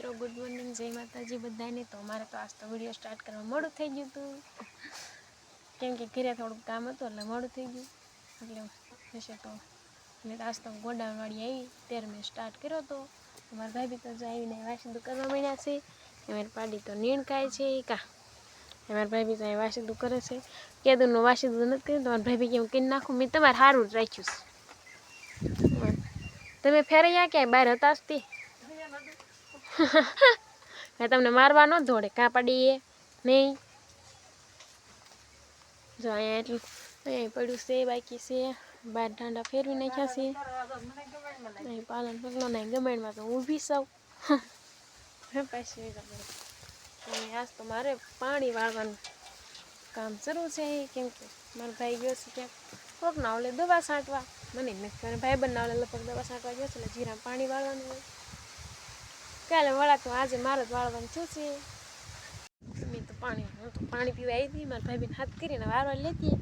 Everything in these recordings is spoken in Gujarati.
મિત્રો ગુડ મોર્નિંગ જય માતાજી બધાને. તો અમારે તો આજ તો વીડિયો સ્ટાર્ટ કરવા મોડું થઈ ગયું હતું. કેમ કે ઘરે થોડુંક કામ હતું એટલે મોડું થઈ ગયું. એટલે હશે તો એટલે આજ તો ગોડાઉનવાળી આવી ત્યારે મેં સ્ટાર્ટ કર્યો હતો અમારા ભાભી તો આવીને વાસીદું કરવા માંડ્યા છે. અમારી પાડી તો નીણ ખાય છે કા. અમારા ભાભી તો અહીં વાસીદું કરે છે. કેદુનું વાસીદું નથી કર્યું તમારા ભાભી કેમ કરી નાખું? મેં તમારે સારું જ રાખ્યું છે. તમે ફેરૈયા ક્યાંય બહાર હતા જ મેં તમને મારવા ન દોડે કાં પડીએ નહીં. જો અહીંયા એટલું, અહીંયા પડ્યું છે, બાકી છે. બાર ડાંડા ફેરવી નાખ્યા છે. અહીં પાલન પગલો નહીં ગમેડમાં તો ઊભી સૌ. પાછી અને આજ તો મારે પાણી વાળવાનું કામ શરૂ છે કેમ કે મારો ભાઈ ગયો છે ક્યાંક કોક ના ઓલે દવા છાંટવા. મને મેં મારા ભાઈ બંને ઓલે લગભગ દવા છાંટવા ગયો છે, એટલે જીરા પાણી વાળવાનું હોય. કાલે વળા તો આજે મારે જ વાળવાનું થયું છે. મેં તો પાણી, હું તો પાણી પીવા આવી હતી મારા ભાઈ હાથ કરીને વાળવા લેતી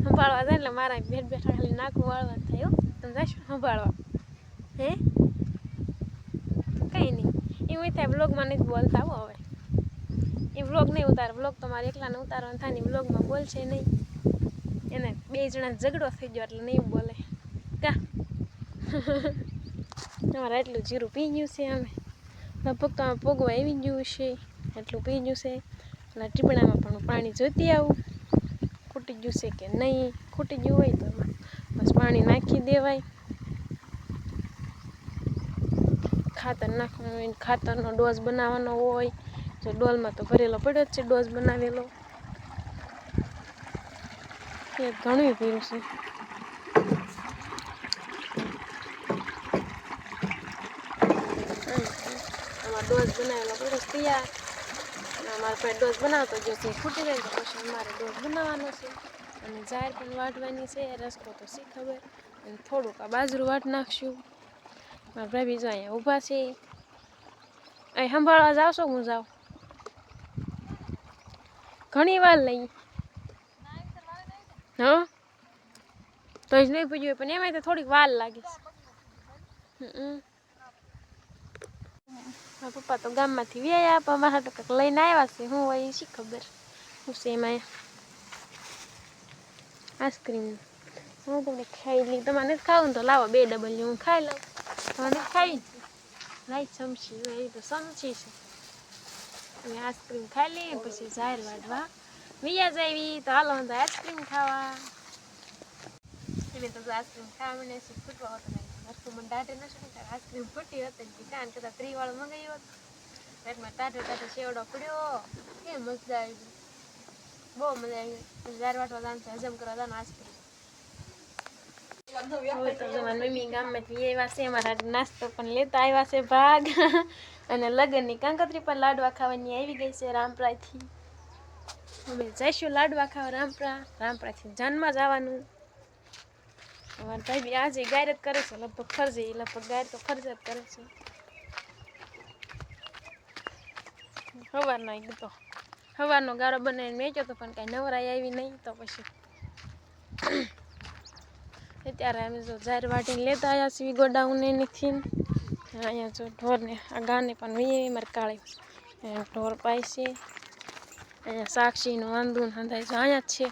સંભાળવા જાય એટલે મારા બેઠ બેઠા ખાલી નાખું વાળવાનું થયું તમે જશો સંભાળવા. હે? કંઈ નહીં. એવું થાય બ્લોગમાં નથી બોલતા આવો હવે. એ વ્લોગ નહીં ઉતારે. વ્લોગ તમારે એકલાને ઉતારવાનું થાય ને વ્લોગમાં બોલશે નહીં. એને બે જણા ઝઘડો થઈ ગયો એટલે નહીં બોલે. કા તમારે એટલું જીરું પી ગયું છે અમે. લગભગ તો પોગવા આવી ગયું છે એટલું પી ગયું છે. અને ટીપણામાં પણ પાણી જોતી આવું. ખૂટી ગયું છે કે નહીં, ખૂટી ગયું હોય તો બસ પાણી નાખી દેવાય. ખાતર નાખવાનું હોય ખાતરનો ડોઝ બનાવવાનો હોય. જો ડોલમાં તો ભરેલો પડ્યો જ છે ડોઝ બનાવેલો. એ ઘણું પીરું છે. અમારે ડોઝ બનાવેલો પડ્યો છે તૈયાર. અને અમારે પાસે ડોઝ બનાવતો જો છે ફૂટી જાય તો પછી અમારે ડોઝ બનાવવાનો છે. અને જાર પણ વાટવાની છે. રસ્તો તો શીખવે અને થોડુંક આ બાજરું વાટ નાખશું. મારા ભાઈ જો અહીંયા ઊભા છે. અહીં સંભાળવા જાવ છો હું જાઉં. ઘણી વાર લઈ. હા? તો જ નહીં પૂછ્યું પણ એમાં તો થોડીક વાર લાગે હમ. મારા પપ્પા તો ગામમાંથી વ્યાયા પણ મારા તો કંઈક લઈને આવ્યા છે. હું હોય શી ખબર? શું છે એમાં આઈસ્ક્રીમ હું તમને ખાઈ લઈ. તમારે ખાવું તો લાવો બે ડબલ હું ખાઈ લઉં. તમારે ખાઈ લાઈ સમસી એ તો સમસી છે. આઈસ્ક્રીમ ખાઈ લઈએ પછી જાહેર વાઢવા વિયા જાવી તો હાલો તો આઈસ્ક્રીમ ખાવા. એને તો આઈસ્ક્રીમ ખાવા મને ફૂટવા હોતો નહીં વસ્તુ મને દાઢે ન શું આઈસ્ક્રીમ ફૂટી હતી ને કાન કદાચ ત્રી વાળો મંગાવ્યો હતો પેટમાં ટાઢે ટાઢે શેવડો પડ્યો. કે મજા આવી બહુ મજા આવી ઝાર વાટવા દાન હજમ નાસ્તો પણ લેતા આવ્યા છે ભાગ. અને લગ્નની કાંકતરી પણ લાડવા ખાવાની આવી ગઈ છે રામપરાથી અમે જઈશું લાડવા ખાવા રામપરા. રામપરાથી જાનમાં જવાનું. અમારા ભાઈ બી આજે ગાયર જ કરે છે, લગભગ ફરજે એ લગભગ ગાયર તો ફરજ જ કરે છે. સવારનો એક તો સવારનો ગાળો બનાવીને મેચ્યો તો પણ કાંઈ નવરાઈ આવી નહીં તો પછી. અત્યારે અમે જો ઝાર વાટીને લેતા આવ્યા છીએ ગોડાઉન એનીથી અહીંયા જો ઢોરને, આ ગાને પણ વી મરકાળી કાળે. ઢોર પાય છે. અહીંયા સાક્ષીનું વાંધું હંધાય છે. અહીંયા જ છે.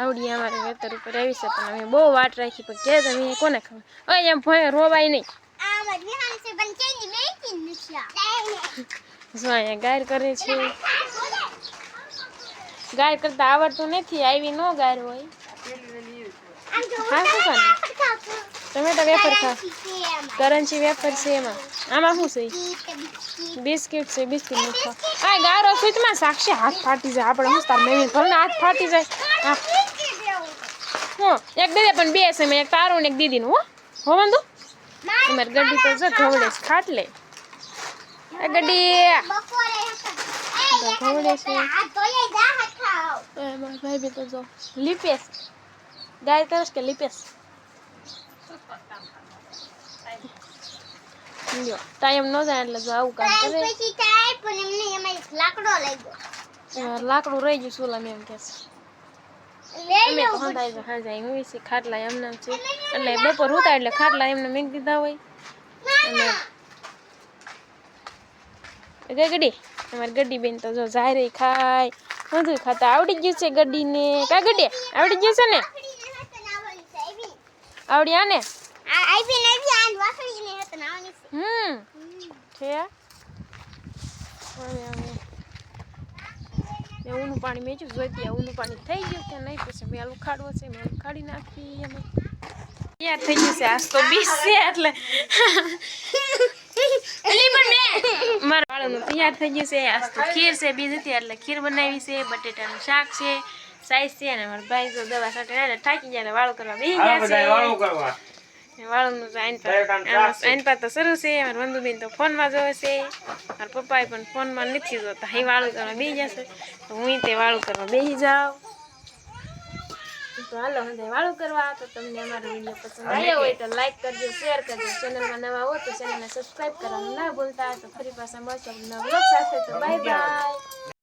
આવડી અમારે વેતર ઉપર આવી છે, પણ અમે બહુ વાટ રાખી, પણ કે તમે કોને ખબર? અય એમ ભોય રોવાય નહીં. જો અહીંયા ગાયર કરે છે. ગાયર કરતા આવડતું નથી, આવી નો ગાયર હોય. હા, શું કામ? ટમેટા વેફર ખા. કરંચી વેફર છે એમાં. આમાં શું છે? બિસ્કિટ છે, બિસ્કિટ ખા. આ ગારો સુચમાં સાક્ષી હાથ ફાટી જાય. આપણે હું તાર મેં હાથ ફાટી જાય. હા એક દેદે પણ બે છે એક તારું ને એક દીદીનું નું હો વાંધો? અમારે ગડી તો જ ધોવડે છે ખાટલે ગડી ધોવડે છે. ભાઈ બી તો જો લીપેશ ગાય કરશ કે લીપેશ લ્યો ટાઈમ ન જાય એટલે જો આવું કામ કરે. લાકડું રહી ગયું સુલા મેમ કે છે. અમે સંભાઈ હા જાય હું છે ખાટલા એમને છે. એટલે બપોર ઉતા એટલે ખાટલા એમને મેં દીધા હોય. અને ગડી અમારી ગડી બેન તો જો જાય રહી ખાય. બધું ખાતા આવડી ગયું છે ગડી ને કા ગડી આવડી ગયું છે ને? આવડ્યા ને હમ છે મેં ઊનું પાણી મેચું જોઈતી ઊનું પાણી થઈ ગયું કે નહીં? પછી મેં ઉખાડવો છે મેં ઉખાડી નાખી અમે તૈયાર થઈ ગયું છે આજ તો બીસ છે એટલે. એલી પણ મારા વાળાનું તૈયાર થઈ ગયું છે આજ તો ખીર છે બીજ હતી એટલે ખીર બનાવી છે બટેટાનું શાક છે સાઈઝ છે અને મારા ભાઈ જો દવા સાથે એટલે થાકી ગયા વાળું કરવા બેસી ગયા છે. વાળુનું તો આઈન પર તો શરૂ છે મારા બંધુબેન તો ફોનમાં જોવે છે મારા પપ્પાએ પણ ફોનમાં નથી જોતા અહીં વાળું કરવા બેસી જશે તો હું તે વાળું કરવા બેસી જાઉં તો હાલો હવે વાળું કરવા તો તમને અમારો વીડિયો પસંદ આવ્યો હોય તો લાઈક કરજો શેર કરજો ચેનલમાં નવા હો તો ચેનલને સબસ્ક્રાઈબ કરવાનું ના ભૂલતા તો ફરી પાછા મળશે નવા સાથે તો બાય બાય